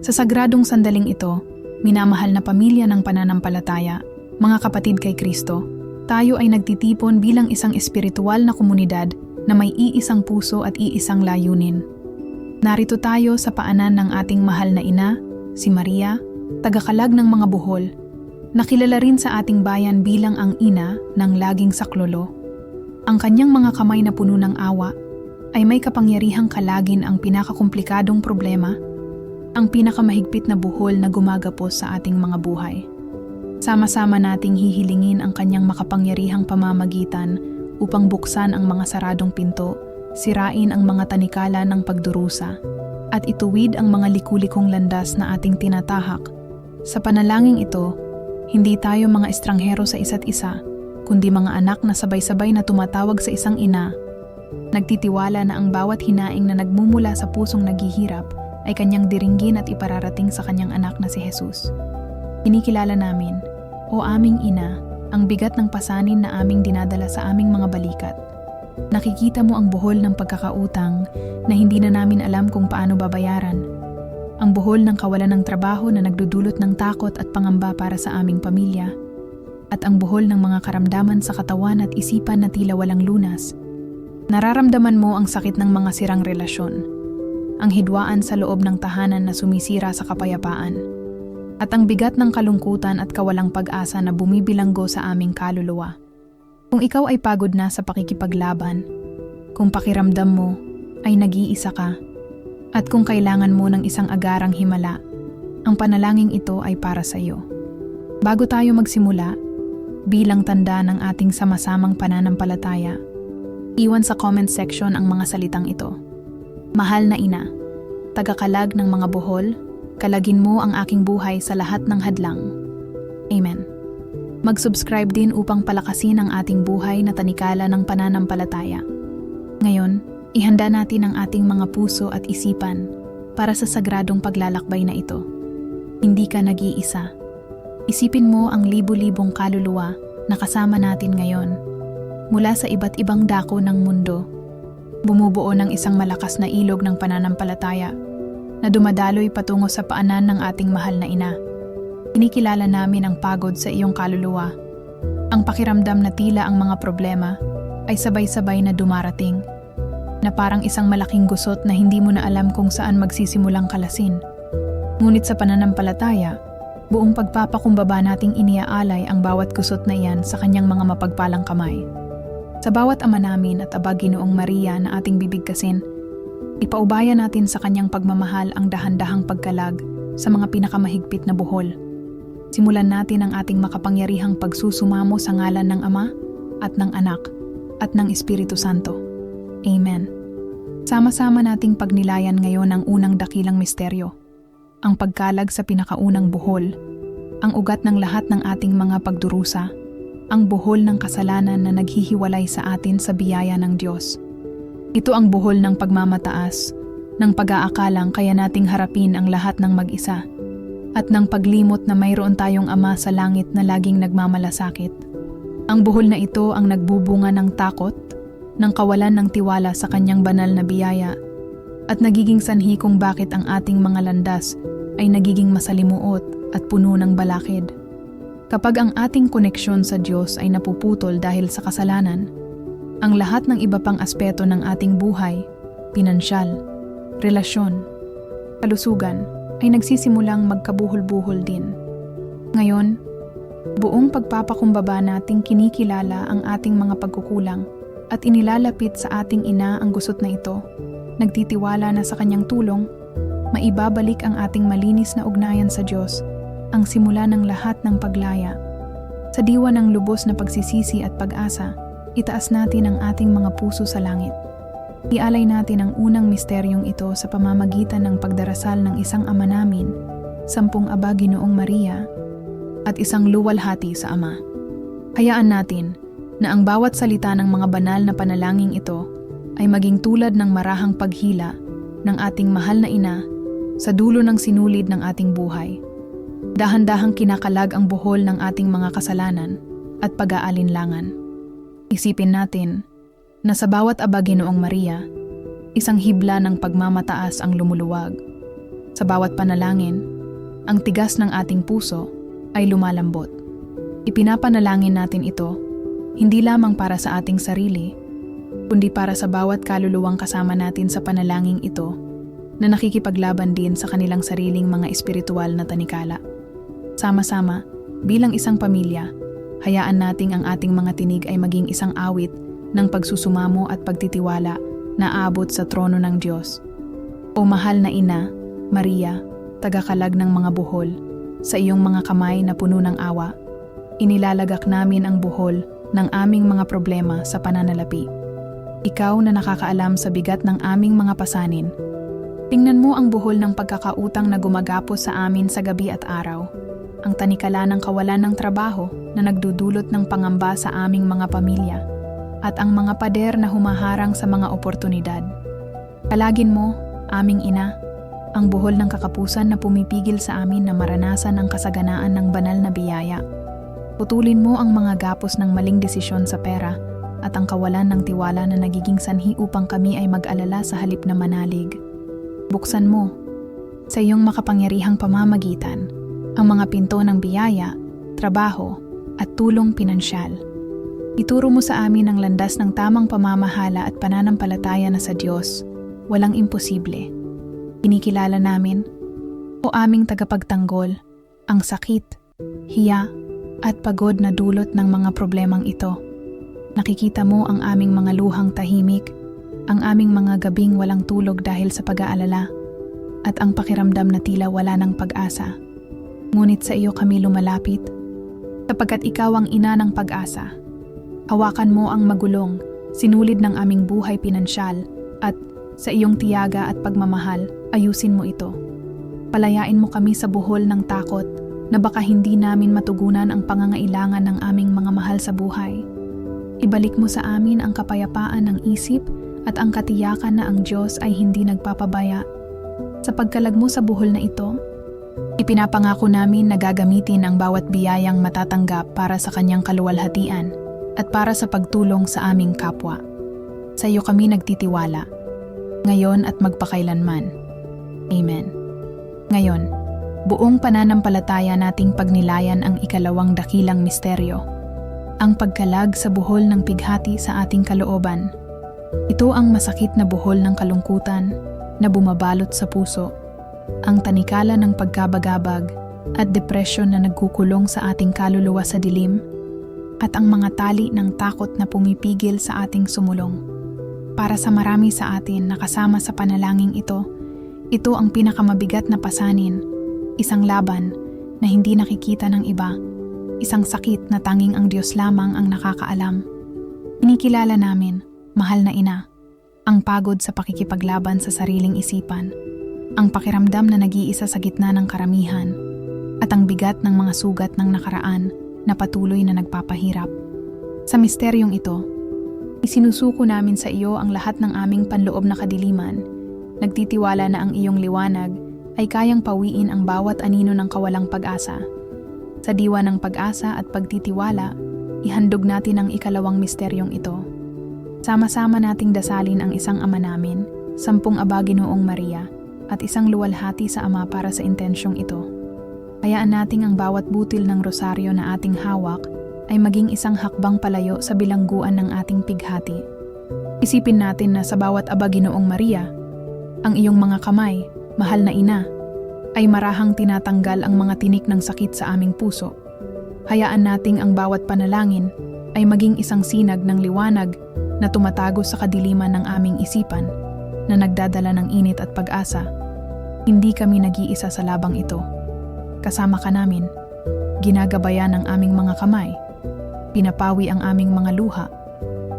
Sa sagradong sandaling ito, minamahal na pamilya ng pananampalataya, mga kapatid kay Kristo, tayo ay nagtitipon bilang isang espiritual na komunidad na may iisang puso at iisang layunin. Narito tayo sa paanan ng ating mahal na ina, si Maria, tagakalag ng mga buhol, nakilala rin sa ating bayan bilang ang ina ng laging saklolo. Ang kanyang mga kamay na puno ng awa ay may kapangyarihang kalagin ang pinakakomplikadong problema, ang pinakamahigpit na buhol na gumagapos sa ating mga buhay. Sama-sama nating hihilingin ang kanyang makapangyarihang pamamagitan upang buksan ang mga saradong pinto, sirain ang mga tanikala ng pagdurusa, at ituwid ang mga likulikong landas na ating tinatahak. Sa panalangin ito, hindi tayo mga estranghero sa isa't isa, kundi mga anak na sabay-sabay na tumatawag sa isang ina. Nagtitiwala na ang bawat hinaing na nagmumula sa pusong naghihirap ay kanyang diringgin at ipararating sa kanyang anak na si Jesus. Kinikilala namin, o aming ina, ang bigat ng pasanin na aming dinadala sa aming mga balikat. Nakikita mo ang buhol ng pagkakautang na hindi na namin alam kung paano babayaran. Ang buhol ng kawalan ng trabaho na nagdudulot ng takot at pangamba para sa aming pamilya. At ang buhol ng mga karamdaman sa katawan at isipan na tila walang lunas. Nararamdaman mo ang sakit ng mga sirang relasyon. Ang hidwaan sa loob ng tahanan na sumisira sa kapayapaan at ang bigat ng kalungkutan at kawalang pag-asa na bumibilanggo sa aming kaluluwa. Kung ikaw ay pagod na sa pakikipaglaban, kung pakiramdam mo ay nag-iisa ka, at kung kailangan mo ng isang agarang himala, ang panalangin ito ay para sa iyo. Bago tayo magsimula, bilang tanda ng ating sama-samang pananampalataya, iwan sa comment section ang mga salitang ito. Mahal na ina, tagakalag ng mga buhol, kalagin mo ang aking buhay sa lahat ng hadlang. Amen. Mag-subscribe din upang palakasin ang ating buhay na tanikala ng pananampalataya. Ngayon, ihanda natin ang ating mga puso at isipan para sa sagradong paglalakbay na ito. Hindi ka nag-iisa. Isipin mo ang libu-libong kaluluwa na kasama natin ngayon. Mula sa iba't ibang dako ng mundo, bumubuo ng isang malakas na ilog ng pananampalataya na dumadaloy patungo sa paanan ng ating mahal na ina. Kinikilala namin ang pagod sa iyong kaluluwa. Ang pakiramdam na tila ang mga problema ay sabay-sabay na dumarating. Na parang isang malaking gusot na hindi mo na alam kung saan magsisimulang kalasin. Ngunit sa pananampalataya, buong pagpapakumbaba nating iniaalay ang bawat gusot na iyan sa kanyang mga mapagpalang kamay. Sa bawat ama namin at aba Ginoong Maria na ating bibigkasin, ipaubaya natin sa kanyang pagmamahal ang dahan-dahang pagkalag sa mga pinakamahigpit na buhol. Simulan natin ang ating makapangyarihang pagsusumamo sa ngalan ng Ama at ng Anak at ng Espiritu Santo. Amen. Sama-sama nating pagnilayan ngayon ang unang dakilang misteryo, ang pagkalag sa pinakaunang buhol, ang ugat ng lahat ng ating mga pagdurusa, ang buhol ng kasalanan na naghihiwalay sa atin sa biyaya ng Diyos. Ito ang buhol ng pagmamataas, ng pag-aakalang kaya nating harapin ang lahat ng mag-isa, at ng paglimot na mayroon tayong Ama sa langit na laging nagmamalasakit. Ang buhol na ito ang nagbubunga ng takot, ng kawalan ng tiwala sa kanyang banal na biyaya, at nagiging sanhi kung bakit ang ating mga landas ay nagiging masalimuot at puno ng balakid. Kapag ang ating koneksyon sa Diyos ay napuputol dahil sa kasalanan, ang lahat ng iba pang aspeto ng ating buhay, pinansyal, relasyon, kalusugan, ay nagsisimulang magkabuhol-buhol din. Ngayon, buong pagpapakumbaba nating kinikilala ang ating mga pagkukulang at inilalapit sa ating ina ang gusot na ito, nagtitiwala na sa kanyang tulong, maibabalik ang ating malinis na ugnayan sa Diyos, ang simula ng lahat ng paglaya. Sa diwa ng lubos na pagsisisi at pag-asa, itaas natin ang ating mga puso sa langit. Ialay natin ang unang misteryong ito sa pamamagitan ng pagdarasal ng isang ama namin, sampung aba Ginoong Maria, at isang luwalhati sa Ama. Hayaan natin na ang bawat salita ng mga banal na panalangin ito ay maging tulad ng marahang paghila ng ating mahal na ina sa dulo ng sinulid ng ating buhay. Dahan-dahang kinakalag ang buhol ng ating mga kasalanan at pag-aalinlangan. Isipin natin na sa bawat aba Ginoong Maria, isang hibla ng pagmamataas ang lumuluwag. Sa bawat panalangin, ang tigas ng ating puso ay lumalambot. Ipinapanalangin natin ito, hindi lamang para sa ating sarili, kundi para sa bawat kaluluwang kasama natin sa panalangin ito na nakikipaglaban din sa kanilang sariling mga espiritual na tanikala. Sama-sama, bilang isang pamilya, hayaan nating ang ating mga tinig ay maging isang awit ng pagsusumamo at pagtitiwala na aabot sa trono ng Diyos. O mahal na ina, Maria, tagakalag ng mga buhol, sa iyong mga kamay na puno ng awa, inilalagak namin ang buhol ng aming mga problema sa pananalapi. Ikaw na nakakaalam sa bigat ng aming mga pasanin, tingnan mo ang buhol ng pagkakautang na gumagapos sa amin sa gabi at araw, ang tanikala ng kawalan ng trabaho na nagdudulot ng pangamba sa aming mga pamilya, at ang mga pader na humaharang sa mga oportunidad. Kalagin mo, aming ina, ang buhol ng kakapusan na pumipigil sa amin na maranasan ang kasaganaan ng banal na biyaya. Putulin mo ang mga gapos ng maling desisyon sa pera at ang kawalan ng tiwala na nagiging sanhi upang kami ay mag-alala sa halip na manalig. Buksan mo, sa iyong makapangyarihang pamamagitan, ang mga pinto ng biyaya, trabaho, at tulong pinansyal. Ituro mo sa amin ang landas ng tamang pamamahala at pananampalataya na sa Diyos. Walang imposible. Kinikilala namin, o aming tagapagtanggol, ang sakit, hiya, at pagod na dulot ng mga problemang ito. Nakikita mo ang aming mga luhang tahimik, ang aming mga gabing walang tulog dahil sa pag-aalala, at ang pakiramdam na tila wala ng pag-asa. Ngunit sa iyo kami lumalapit, sapagkat ikaw ang ina ng pag-asa. Hawakan mo ang magulong, sinulid ng aming buhay pinansyal, at sa iyong tiyaga at pagmamahal, ayusin mo ito. Palayain mo kami sa buhol ng takot na baka hindi namin matugunan ang pangangailangan ng aming mga mahal sa buhay. Ibalik mo sa amin ang kapayapaan ng isip at ang katiyakan na ang Diyos ay hindi nagpapabaya. Sa pagkalag mo sa buhol na ito, ipinapangako namin na gagamitin ang bawat biyayang matatanggap para sa kanyang kaluwalhatian at para sa pagtulong sa aming kapwa. Sa iyo kami nagtitiwala, ngayon at magpakailanman. Amen. Ngayon, buong pananampalataya nating pagnilayan ang ikalawang dakilang misteryo, ang pagkalag sa buhol ng pighati sa ating kalooban. Ito ang masakit na buhol ng kalungkutan na bumabalot sa puso, ang tanikala ng pagkabagabag at depresyon na nagkukulong sa ating kaluluwa sa dilim, at ang mga tali ng takot na pumipigil sa ating sumulong. Para sa marami sa atin na kasama sa panalangin ito, ito ang pinakamabigat na pasanin, isang laban na hindi nakikita ng iba, isang sakit na tanging ang Diyos lamang ang nakakaalam. Inikilala namin, mahal na ina, ang pagod sa pakikipaglaban sa sariling isipan, ang pakiramdam na nag-iisa sa gitna ng karamihan, at ang bigat ng mga sugat ng nakaraan na patuloy na nagpapahirap. Sa misteryong ito, isinusuko namin sa iyo ang lahat ng aming panloob na kadiliman nagtitiwala na ang iyong liwanag ay kayang pawiin ang bawat anino ng kawalang pag-asa. Sa diwa ng pag-asa at pagtitiwala, ihandog natin ang ikalawang misteryong ito. Sama-sama nating dasalin ang isang ama namin, sampung abagi noong Maria, at isang luwalhati sa Ama para sa intensyong ito. Hayaan nating ang bawat butil ng rosaryo na ating hawak ay maging isang hakbang palayo sa bilangguan ng ating pighati. Isipin natin na sa bawat abagi noong Maria, ang iyong mga kamay, mahal na ina, ay marahang tinatanggal ang mga tinik ng sakit sa aming puso. Hayaan nating ang bawat panalangin ay maging isang sinag ng liwanag na tumatago sa kadiliman ng aming isipan na nagdadala ng init at pag-asa. Hindi kami nag-iisa sa labang ito. Kasama ka namin, ginagabayan ang aming mga kamay, pinapawi ang aming mga luha,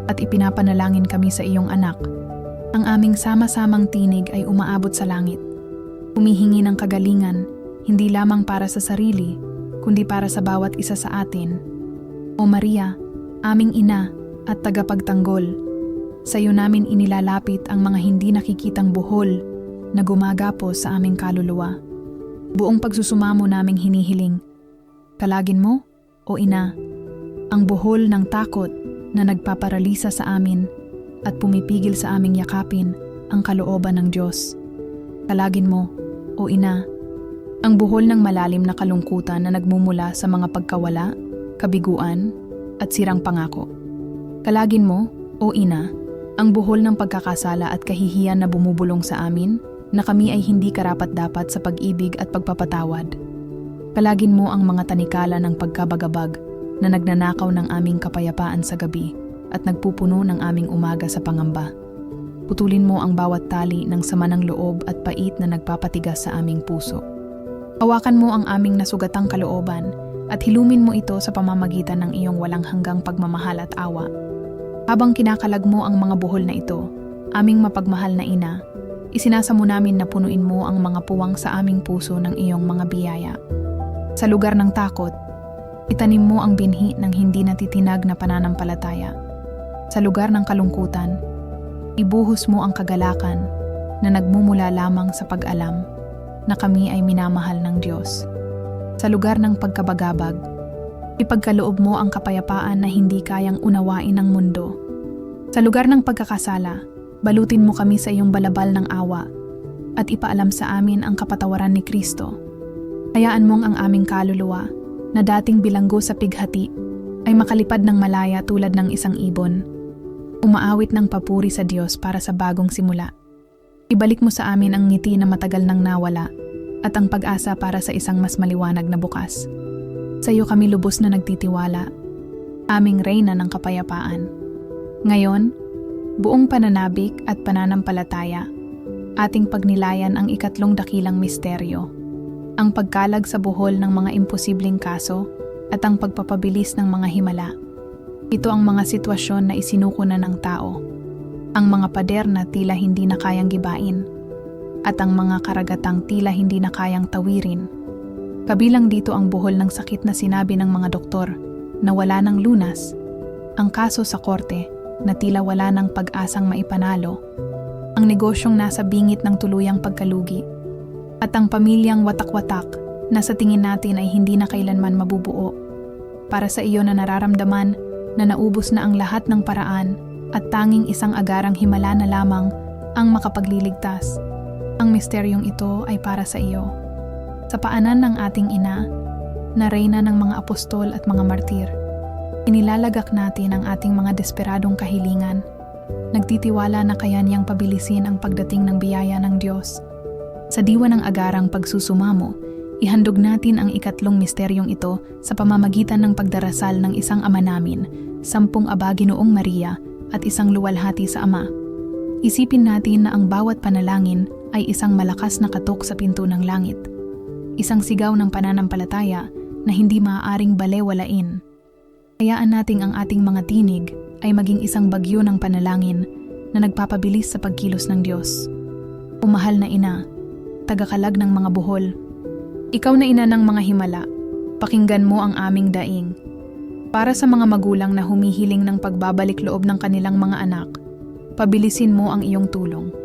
at ipinapanalangin kami sa iyong anak ang aming sama-samang tinig ay umaabot sa langit. Humihingi ng kagalingan, hindi lamang para sa sarili, kundi para sa bawat isa sa atin. O Maria, aming ina at tagapagtanggol, sa iyo namin inilalapit ang mga hindi nakikitang buhol na gumagapos sa aming kaluluwa. Buong pagsusumamo naming hinihiling, kalagin mo, o ina, ang buhol ng takot na nagpaparalisa sa amin at pumipigil sa aming yakapin ang kalooban ng Diyos. Talagin mo, o ina, ang buhol ng malalim na kalungkutan na nagmumula sa mga pagkawala, kabiguan, at sirang pangako. Kalagin mo, o ina, ang buhol ng pagkakasala at kahihiyan na bumubulong sa amin na kami ay hindi karapat-dapat sa pag-ibig at pagpapatawad. Kalagin mo ang mga tanikala ng pagkabagabag na nagnanakaw ng aming kapayapaan sa gabi at nagpupuno ng aming umaga sa pangamba. Putulin mo ang bawat tali ng sama ng loob at pait na nagpapatigas sa aming puso. Hawakan mo ang aming nasugatang kalooban at hilumin mo ito sa pamamagitan ng iyong walang hanggang pagmamahal at awa. Habang kinakalag mo ang mga buhol na ito, aming mapagmahal na ina, isinasa mo namin na punuin mo ang mga puwang sa aming puso ng iyong mga biyaya. Sa lugar ng takot, itanim mo ang binhi ng hindi natitinag na pananampalataya. Sa lugar ng kalungkutan, ibuhos mo ang kagalakan na nagmumula lamang sa pag-alam na kami ay minamahal ng Diyos. Sa lugar ng pagkabagabag, ipagkaloob mo ang kapayapaan na hindi kayang unawain ng mundo. Sa lugar ng pagkakasala, balutin mo kami sa iyong balabal ng awa at ipaalam sa amin ang kapatawaran ni Kristo. Hayaan mong ang aming kaluluwa na dating bilanggo sa pighati ay makalipad ng malaya tulad ng isang ibon. Umaawit ng papuri sa Diyos para sa bagong simula. Ibalik mo sa amin ang ngiti na matagal nang nawala at ang pag-asa para sa isang mas maliwanag na bukas. Sa iyo kami lubos na nagtitiwala, aming reyna ng kapayapaan. Ngayon, buong pananabik at pananampalataya, ating pagnilayan ang ikatlong dakilang misteryo, ang pagkalag sa buhol ng mga imposibleng kaso at ang pagpapabilis ng mga himala. Ito ang mga sitwasyon na isinuko na ng tao, ang mga pader na tila hindi na kayang gibain, at ang mga karagatang tila hindi na kayang tawirin. Kabilang dito ang buhol ng sakit na sinabi ng mga doktor na wala ng lunas, ang kaso sa korte na tila wala ng pag-asang maipanalo, ang negosyong nasa bingit ng tuluyang pagkalugi, at ang pamilyang watak-watak na sa tingin natin ay hindi na kailanman mabubuo. Para sa iyo na nararamdaman na naubos na ang lahat ng paraan at tanging isang agarang himala na lamang ang makapagliligtas. Ang misteryong ito ay para sa iyo. Sa paanan ng ating ina, na reyna ng mga apostol at mga martir, inilalagak natin ang ating mga desperadong kahilingan. Nagtitiwala na kaya niyang pabilisin ang pagdating ng biyaya ng Diyos. Sa diwa ng agarang pagsusumamo, ihandog natin ang ikatlong misteryong ito sa pamamagitan ng pagdarasal ng isang ama namin, sampung aba Ginoong Maria at isang luwalhati sa Ama. Isipin natin na ang bawat panalangin ay isang malakas na katok sa pinto ng langit. Isang sigaw ng pananampalataya na hindi maaaring balewalain. Hayaan nating ang ating mga tinig ay maging isang bagyo ng panalangin na nagpapabilis sa pagkilos ng Diyos. Umahal na ina, tagakalag ng mga buhol. Ikaw na ina ng mga himala, pakinggan mo ang aming daing. Para sa mga magulang na humihiling ng pagbabalik loob ng kanilang mga anak, pabilisin mo ang iyong tulong.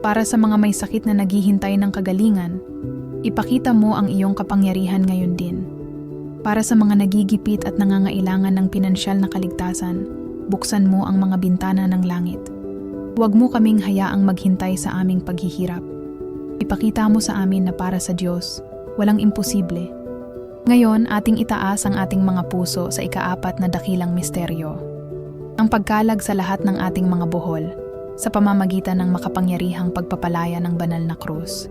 Para sa mga may sakit na naghihintay ng kagalingan, ipakita mo ang iyong kapangyarihan ngayon din. Para sa mga nagigipit at nangangailangan ng pinansyal na kaligtasan, buksan mo ang mga bintana ng langit. Huwag mo kaming hayaang maghintay sa aming paghihirap. Ipakita mo sa amin na para sa Diyos, walang imposible. Ngayon, ating itaas ang ating mga puso sa ikaapat na dakilang misteryo. Ang pagkalag sa lahat ng ating mga buhol sa pamamagitan ng makapangyarihang pagpapalaya ng banal na krus.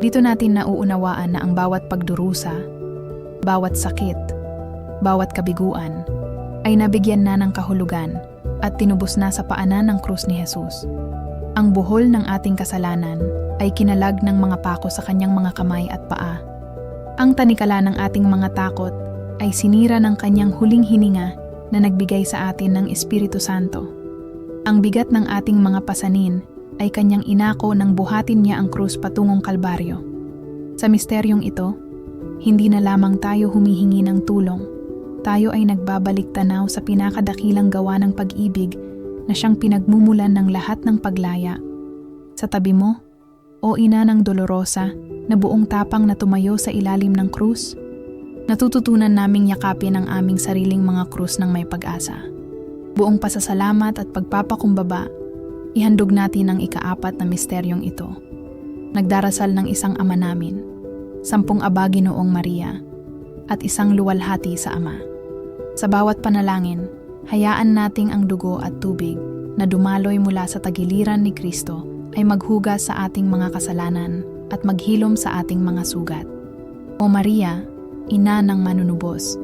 Dito natin nauunawaan na ang bawat pagdurusa, bawat sakit, bawat kabiguan, ay nabigyan na ng kahulugan at tinubos na sa paanan ng krus ni Jesus. Ang buhol ng ating kasalanan ay kinalag ng mga pako sa kanyang mga kamay at paa. Ang tanikala ng ating mga takot ay sinira ng kanyang huling hininga na nagbigay sa atin ng Espiritu Santo. Ang bigat ng ating mga pasanin ay kanyang inako nang buhatin niya ang krus patungong Kalbaryo. Sa misteryong ito, hindi na lamang tayo humihingi ng tulong. Tayo ay nagbabalik tanaw sa pinakadakilang gawa ng pag-ibig na siyang pinagmumulan ng lahat ng paglaya. Sa tabi mo, o ina ng Dolorosa na buong tapang na tumayo sa ilalim ng krus, natututunan naming yakapin ang aming sariling mga krus ng may pag-asa. Buong pasasalamat at pagpapakumbaba, ihandog natin ang ikaapat na misteryong ito. nagdarasal ng isang ama namin, sampung aba Ginoong Maria, at isang luwalhati sa Ama. Sa bawat panalangin, hayaan nating ang dugo at tubig na dumaloy mula sa tagiliran ni Kristo ay maghugas sa ating mga kasalanan at maghilom sa ating mga sugat. O Maria, ina ng manunubos,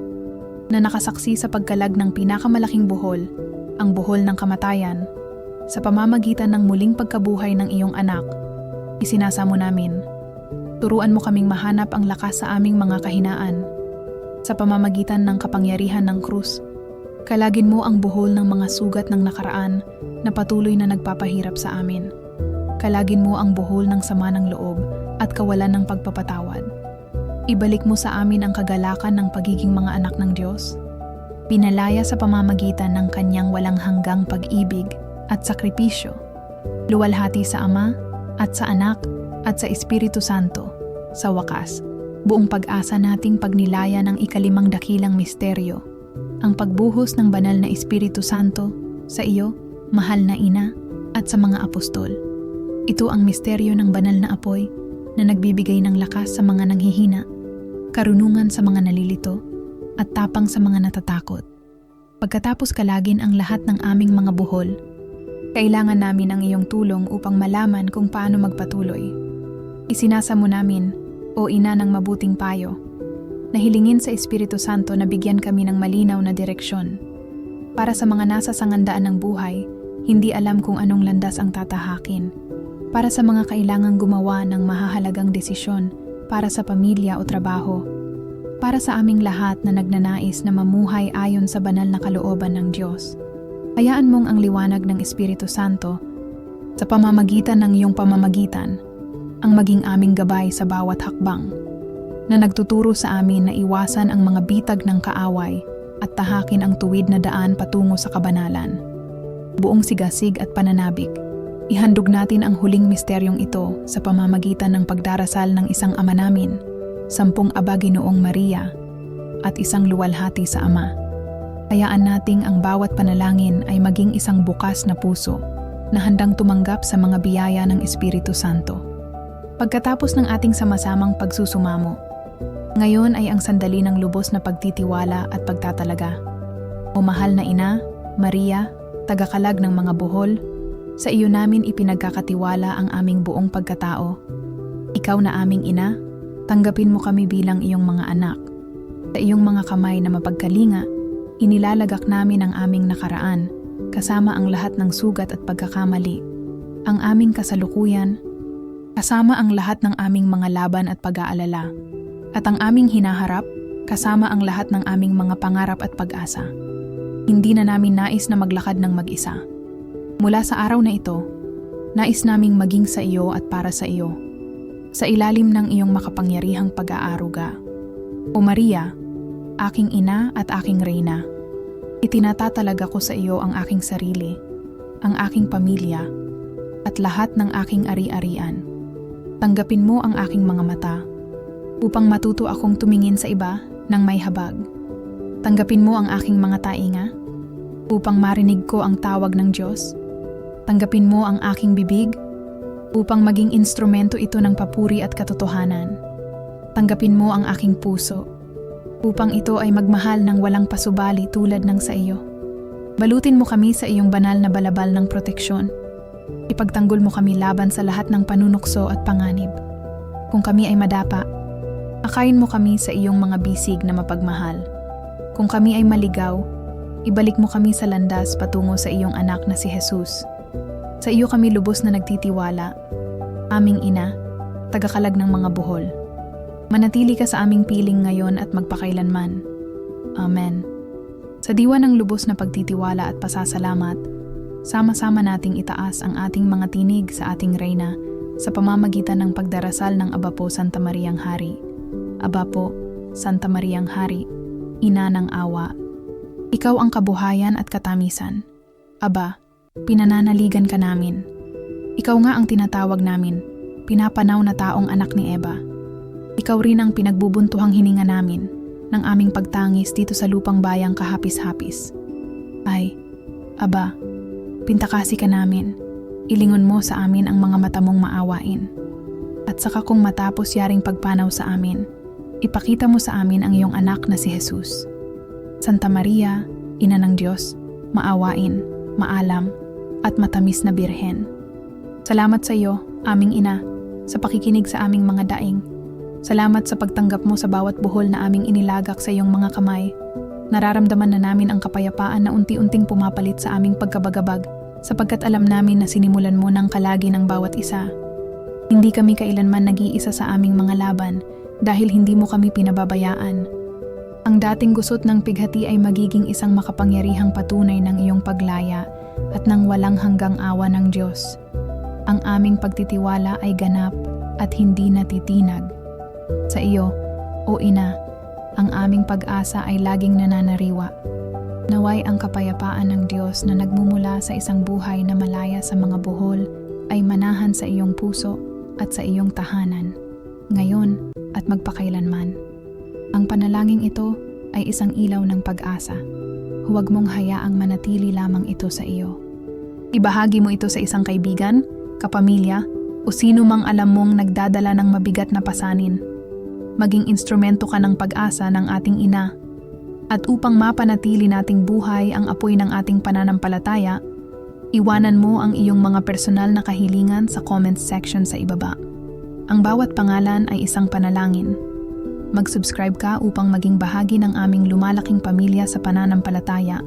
na nakasaksi sa pagkalag ng pinakamalaking buhol, ang buhol ng kamatayan, sa pamamagitan ng muling pagkabuhay ng iyong anak, isinasamo namin. Turuan mo kaming mahanap ang lakas sa aming mga kahinaan. Sa pamamagitan ng kapangyarihan ng krus, kalagin mo ang buhol ng mga sugat ng nakaraan na patuloy na nagpapahirap sa amin. Kalagin mo ang buhol ng sama ng loob at kawalan ng pagpapatawad. Ibalik mo sa amin ang kagalakan ng pagiging mga anak ng Diyos. Pinalaya sa pamamagitan ng kanyang walang hanggang pag-ibig at sakripisyo. Luwalhati sa Ama at sa Anak at sa Espiritu Santo. Sa wakas, buong pag-asa nating pagnilaya ng ikalimang dakilang misteryo, ang pagbuhos ng banal na Espiritu Santo sa iyo, mahal na ina, at sa mga apostol. Ito ang misteryo ng banal na apoy na nagbibigay ng lakas sa mga nanghihina, karunungan sa mga nalilito, at tapang sa mga natatakot. Pagkatapos kalagin ang lahat ng aming mga buhol, kailangan namin ang iyong tulong upang malaman kung paano magpatuloy. Isinasa mo namin, o ina ng mabuting payo, na hilingin sa Espiritu Santo na bigyan kami ng malinaw na direksyon. Para sa mga nasa sangandaan ng buhay, hindi alam kung anong landas ang tatahakin. Para sa mga kailangang gumawa ng mahahalagang desisyon para sa pamilya o trabaho. Para sa aming lahat na nagnanais na mamuhay ayon sa banal na kalooban ng Diyos. Hayaan mong ang liwanag ng Espiritu Santo sa pamamagitan ng iyong pamamagitan ang maging aming gabay sa bawat hakbang na nagtuturo sa amin na iwasan ang mga bitag ng kaaway at tahakin ang tuwid na daan patungo sa kabanalan. Buong sigasig at pananabik, ihandog natin ang huling misteryong ito sa pamamagitan ng pagdarasal ng isang ama namin, sampung aba Ginoong Maria, at isang luwalhati sa Ama. Hayaan nating ang bawat panalangin ay maging isang bukas na puso na handang tumanggap sa mga biyaya ng Espiritu Santo. Pagkatapos ng ating sama-samang pagsusumamo, ngayon ay ang sandali ng lubos na pagtitiwala at pagtatalaga. O mahal na ina, Maria, tagakalag ng mga buhol, sa iyo namin ipinagkakatiwala ang aming buong pagkatao. Ikaw na aming ina, tanggapin mo kami bilang iyong mga anak. Sa iyong mga kamay na mapagkalinga, inilalagak namin ang aming nakaraan, kasama ang lahat ng sugat at pagkakamali, ang aming kasalukuyan, kasama ang lahat ng aming mga laban at pag-aalala, at ang aming hinaharap, kasama ang lahat ng aming mga pangarap at pag-asa. Hindi na namin nais na maglakad ng mag-isa. Mula sa araw na ito, nais naming maging sa iyo at para sa iyo, sa ilalim ng iyong makapangyarihang pag-aaruga. O Maria, aking ina at aking reyna, itinatatalag ko sa iyo ang aking sarili, ang aking pamilya, at lahat ng aking ari-arian. Tanggapin mo ang aking mga mata, upang matuto akong tumingin sa iba ng may habag. Tanggapin mo ang aking mga tainga, upang marinig ko ang tawag ng Diyos. Tanggapin mo ang aking bibig, upang maging instrumento ito ng papuri at katotohanan. Tanggapin mo ang aking puso, upang ito ay magmahal ng walang pasubali tulad ng sa iyo. Balutin mo kami sa iyong banal na balabal ng proteksyon. Ipagtanggol mo kami laban sa lahat ng panunukso at panganib. Kung kami ay madapa, akayin mo kami sa iyong mga bisig na mapagmahal. Kung kami ay maligaw, ibalik mo kami sa landas patungo sa iyong anak na si Jesus. Sa iyo kami lubos na nagtitiwala, aming ina, tagakalag ng mga buhol. Manatili ka sa aming piling ngayon at magpakailanman. Amen. Sa diwa ng lubos na pagtitiwala at pasasalamat, sama-sama nating itaas ang ating mga tinig sa ating reyna sa pamamagitan ng pagdarasal ng Aba po Santa Mariang Hari. Aba po, Santa Mariang Hari, Ina ng Awa. Ikaw ang kabuhayan at katamisan. Aba, pinananaligan ka namin. Ikaw nga ang tinatawag namin, pinapanaw na taong anak ni Eva. Ikaw rin ang pinagbubuntuhang hininga namin ng aming pagtangis dito sa lupang bayang kahapis-hapis. Ay, aba, pintakasi ka namin. Ilingon mo sa amin ang mga mata mong maawain. At saka kung matapos yaring pagpanaw sa amin, ipakita mo sa amin ang iyong anak na si Jesus. Santa Maria, Ina ng Diyos, maawain, maalam, at matamis na birhen. Salamat sa iyo, aming ina, sa pakikinig sa aming mga daing. Salamat sa pagtanggap mo sa bawat buhol na aming inilagak sa iyong mga kamay. Nararamdaman na namin ang kapayapaan na unti-unting pumapalit sa aming pagkabagabag sapagkat alam namin na sinimulan mo ng kalagi ng bawat isa. Hindi kami kailanman nag-iisa sa aming mga laban dahil hindi mo kami pinababayaan. Ang dating gusot ng pighati ay magiging isang makapangyarihang patunay ng iyong paglaya at ng walang hanggang awa ng Diyos. Ang aming pagtitiwala ay ganap at hindi natitinag. Sa iyo, O Ina, ang aming pag-asa ay laging nananariwa. Naway ang kapayapaan ng Diyos na nagmumula sa isang buhay na malaya sa mga buhol ay manahan sa iyong puso at sa iyong tahanan, ngayon at magpakailanman. Ang panalangin ito ay isang ilaw ng pag-asa. Huwag mong hayaang manatili lamang ito sa iyo. Ibahagi mo ito sa isang kaibigan, kapamilya, o sino mang alam mong nagdadala ng mabigat na pasanin. Maging instrumento ka ng pag-asa ng ating ina. At upang mapanatili nating buhay ang apoy ng ating pananampalataya, iwanan mo ang iyong mga personal na kahilingan sa comments section sa ibaba. Ang bawat pangalan ay isang panalangin. Mag-subscribe ka upang maging bahagi ng aming lumalaking pamilya sa pananampalataya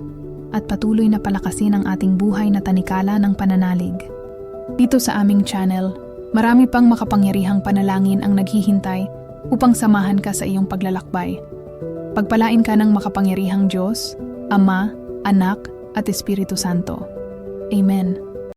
at patuloy na palakasin ang ating buhay na tanikala ng pananalig. Dito sa aming channel, marami pang makapangyarihang panalangin ang naghihintay upang samahan ka sa iyong paglalakbay. Pagpalain ka ng makapangyarihang Diyos, Ama, Anak, at Espiritu Santo. Amen.